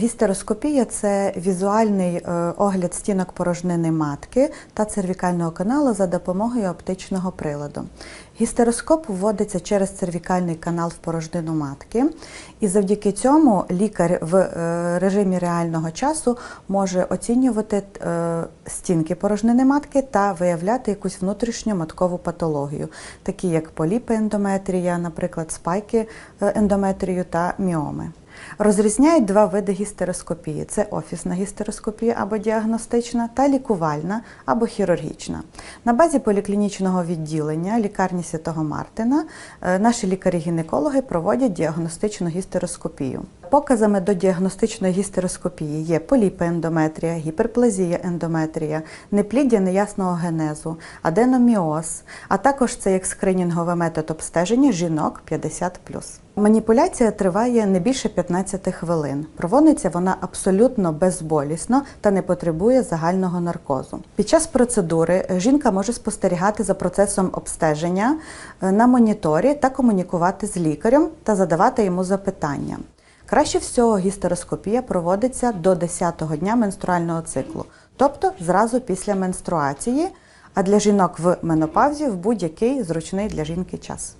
Гістероскопія це візуальний е, огляд стінок порожнини матки та цервікального каналу за допомогою оптичного приладу. Гістероскоп вводиться через цервікальний канал в порожнину матки, і завдяки цьому лікар в е, режимі реального часу може оцінювати е, стінки порожнини матки та виявляти якусь внутрішню маткову патологію, такі як поліпи ендометрія, наприклад, спайки ендометрію та міоми. Розрізняють два види гістероскопії: це офісна гістероскопія або діагностична та лікувальна або хірургічна. На базі поліклінічного відділення лікарні Святого Мартина е, наші лікарі-гінекологи проводять діагностичну гістероскопію. Показами до діагностичної гістероскопії є поліпи ендометрія, гіперплазія ендометрія, непліддя неясного генезу, аденоміоз, а також це як скринінговий метод обстеження жінок 50+. Маніпуляція триває не більше 15 хвилин. Проводиться вона абсолютно безболісно та не потребує загального наркозу. Під час процедури жінка може спостерігати за процесом обстеження е, на моніторі та комунікувати з лікарем та задавати йому запитання. Краще всього гістероскопія проводиться до 10-го дня менструального циклу, тобто зразу після менструації, а для жінок в менопавзі в будь-який зручний для жінки час.